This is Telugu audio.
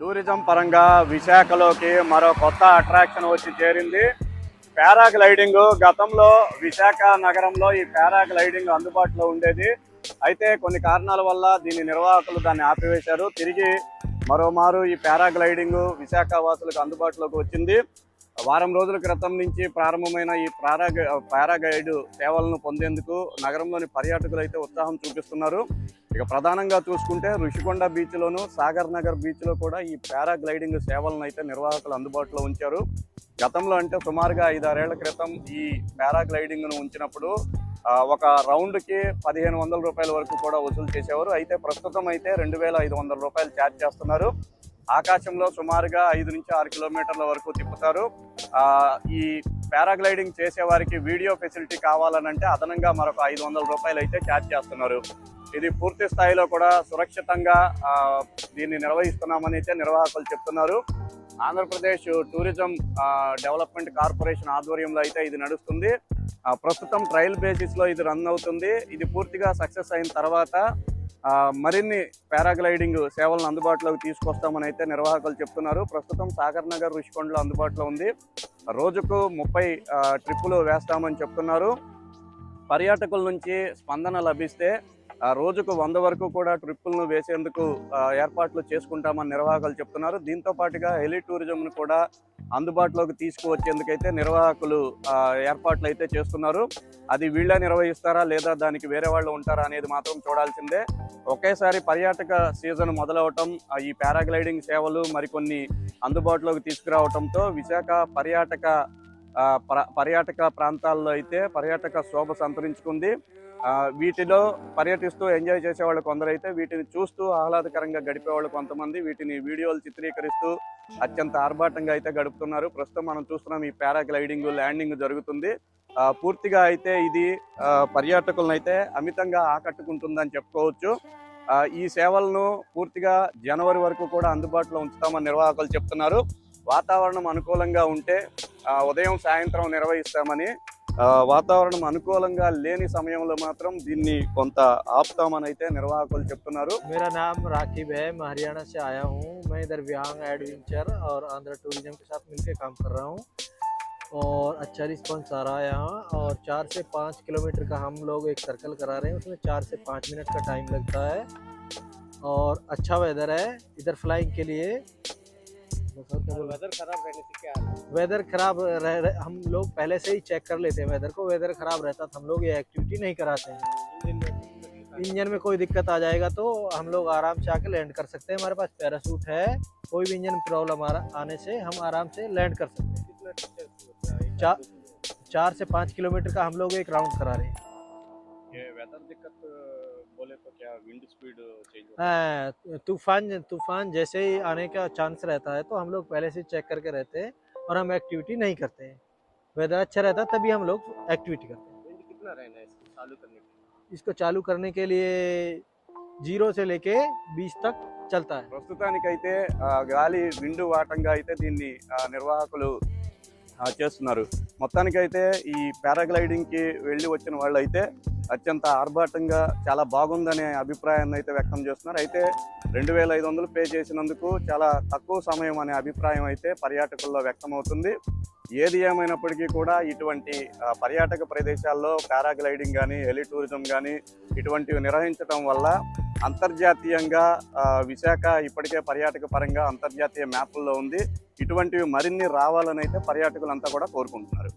టూరిజం పరంగా విశాఖలోకి మరో కొత్త అట్రాక్షన్ వచ్చి చేరింది. పారాగ్లైడింగ్ గతంలో విశాఖ నగరంలో ఈ పారాగ్లైడింగ్ అందుబాటులో ఉండేది. అయితే కొన్ని కారణాల వల్ల దీని నిర్వాహకులు దాన్ని ఆపివేశారు. తిరిగి మరోమారు ఈ పారాగ్లైడింగ్ విశాఖ వాసులకు అందుబాటులోకి వచ్చింది. వారం రోజుల క్రితం నుంచి ప్రారంభమైన ఈ పారా పారాగైడ్ సేవలను పొందేందుకు నగరంలోని పర్యాటకులు అయితే ఉత్సాహం చూపిస్తున్నారు. ఇక ప్రధానంగా చూసుకుంటే ఋషికొండ బీచ్లోను సాగర్ నగర్ బీచ్లో కూడా ఈ పారాగ్లైడింగ్ సేవలను అయితే నిర్వాహకులు అందుబాటులో ఉంచారు. గతంలో అంటే సుమారుగా ఐదారేళ్ళ క్రితం ఈ పారాగ్లైడింగ్ను ఉంచినప్పుడు ఒక రౌండ్కి పదిహేను వందల రూపాయల వరకు కూడా వసూలు చేసేవారు. అయితే ప్రస్తుతం అయితే రెండు వేల ఐదు వందల రూపాయలు ఛార్జ్ చేస్తున్నారు. ఆకాశంలో సుమారుగా ఐదు నుంచి ఆరు కిలోమీటర్ల వరకు తిప్పుతారు. ఈ పారాగ్లైడింగ్ చేసేవారికి వీడియో ఫెసిలిటీ కావాలనంటే అదనంగా మరొక ఐదు వందల రూపాయలు అయితే ఛార్జ్ చేస్తున్నారు. ఇది పూర్తి స్థాయిలో కూడా సురక్షితంగా దీన్ని నిర్వహిస్తున్నామని అయితే నిర్వాహకులు చెప్తున్నారు. ఆంధ్రప్రదేశ్ టూరిజం డెవలప్మెంట్ కార్పొరేషన్ ఆధ్వర్యంలో అయితే ఇది నడుస్తుంది. ప్రస్తుతం ట్రయల్ బేసిస్లో ఇది రన్ అవుతుంది. ఇది పూర్తిగా సక్సెస్ అయిన తర్వాత మరిన్ని పారాగ్లైడింగ్ సేవలను అందుబాటులోకి తీసుకొస్తామని అయితే నిర్వాహకులు చెప్తున్నారు. ప్రస్తుతం సాగర్ నగర్ రుషికొండలో అందుబాటులో ఉంది. రోజుకు ముప్పై ట్రిప్పులు వేస్తామని చెప్తున్నారు. పర్యాటకుల నుంచి స్పందన లభిస్తే రోజుకు వంద వరకు కూడా ట్రిప్పులను వేసేందుకు ఏర్పాట్లు చేసుకుంటామని నిర్వాహకులు చెప్తున్నారు. దీంతో పాటుగా హెలి టూరిజంను కూడా అందుబాటులోకి తీసుకువచ్చేందుకైతే నిర్వాహకులు ఏర్పాట్లు అయితే చేస్తున్నారు. అది వీళ్ళే నిర్వహిస్తారా లేదా దానికి వేరే వాళ్ళు ఉంటారా అనేది మాత్రం చూడాల్సిందే. ఒకేసారి పర్యాటక సీజన్ మొదలవటం ఈ పారాగ్లైడింగ్ సేవలు మరికొన్ని అందుబాటులోకి తీసుకురావటంతో విశాఖ పర్యాటక పర్యాటక ప్రాంతాల్లో అయితే పర్యాటక శోభ సంతరించుకుంది. వీటిలో పర్యటిస్తూ ఎంజాయ్ చేసేవాళ్ళు కొందరైతే వీటిని చూస్తూ ఆహ్లాదకరంగా గడిపేవాళ్ళు కొంతమంది. వీటిని వీడియోలు చిత్రీకరిస్తూ అత్యంత ఆర్భాటంగా అయితే గడుపుతున్నారు. ప్రస్తుతం మనం చూస్తున్నాం ఈ పారాగ్లైడింగ్ ల్యాండింగ్ జరుగుతుంది. పూర్తిగా అయితే ఇది పర్యాటకులనైతే పర్యాటకులను అయితే అమితంగా ఆకట్టుకుంటుందని చెప్పుకోవచ్చు. ఈ సేవలను పూర్తిగా జనవరి వరకు కూడా అందుబాటులో ఉంచుతామని నిర్వాహకులు చెప్తున్నారు. వాతావరణం అనుకూలంగా ఉంటే ఉదయం సాయంత్రం నిర్వహిస్తామని వాతావరణం అనుకూలంగా లేని సమయంలో మాత్రం దీన్ని కొంత ఆపుతామని అయితే నిర్వాహకులు చెప్తున్నారు मेरा नाम राकिब है मैं हरियाणा से आया हूँ मैं इधर विहांग एडवेंचर और आंध्र टूरिज्म के साथ मिलकर काम कर रहा हूँ और अच्छा रिस्पॉन्स आ रहा है यहाँ और चार से पाँच किलोमीटर का हम लोग एक सर्कल करा रहे हैं उसमें चार से पाँच मिनट का टाइम लगता है और अच्छा वेदर है इधर फ्लाइंग के लिए वेदर खराब रहने से क्या है? वेदर खराब रह, रह, हम लोग पहले से ही चेक कर लेते हैं वेदर को वेदर खराब रहता तो हम लोग ये एक्टिविटी नहीं कराते हैं इंजन में कोई दिक्कत आ जाएगा तो हम लोग आराम से आके लैंड कर सकते हैं हमारे पास पैरासूट है कोई भी इंजन प्रॉब्लम आने से हम आराम से लैंड कर सकते हैं कितना distance होता? एक चा- आदमी के लिए? चार से पाँच किलोमीटर का हम लोग एक राउंड करा रहे हैं ये वेदर दिक्कत बोले तो क्या विंड स्पीड चेंज हाँ, तूफान तूफान जैसे ही आने का चांस रहता है तो हम लोग पहले से चेक करके रहते हैं और हम एक्टिविटी नहीं करते हैं वेदर अच्छा रहता है तभी हम लोग एक्टिविटी करते हैं विंड कितना रहना है इसको चालू करने के लिए? इसको चालू करने के लिए जीरो से लेके बीस तक चलता है ప్రస్తుతానికైతే ఆ, గాలి విండు వాటంగా అయితే దీన్ని ఆ, నిర్వాహకులు ఆ, చేస్తున్నారు మొత్తానికైతే ఈ పారాగ్లైడింగ్కి వెళ్ళి వచ్చిన వాళ్ళు అయితే అత్యంత ఆర్భాటంగా చాలా బాగుందనే అభిప్రాయాన్ని అయితే వ్యక్తం చేస్తున్నారు. అయితే రెండు వేల ఐదు వందలు పే చేసినందుకు చాలా తక్కువ సమయం అనే అభిప్రాయం అయితే పర్యాటకుల్లో వ్యక్తమవుతుంది. ఏది ఏమైనప్పటికీ కూడా ఇటువంటి పర్యాటక ప్రదేశాల్లో పారాగ్లైడింగ్ కానీ హెలి టూరిజం కానీ ఇటువంటివి నిర్వహించడం వల్ల అంతర్జాతీయంగా విశాఖ ఇప్పటికే పర్యాటక పరంగా అంతర్జాతీయ మ్యాపుల్లో ఉంది. ఇటువంటివి మరిన్ని రావాలని అయితే పర్యాటకులంతా కూడా కోరుకుంటున్నారు.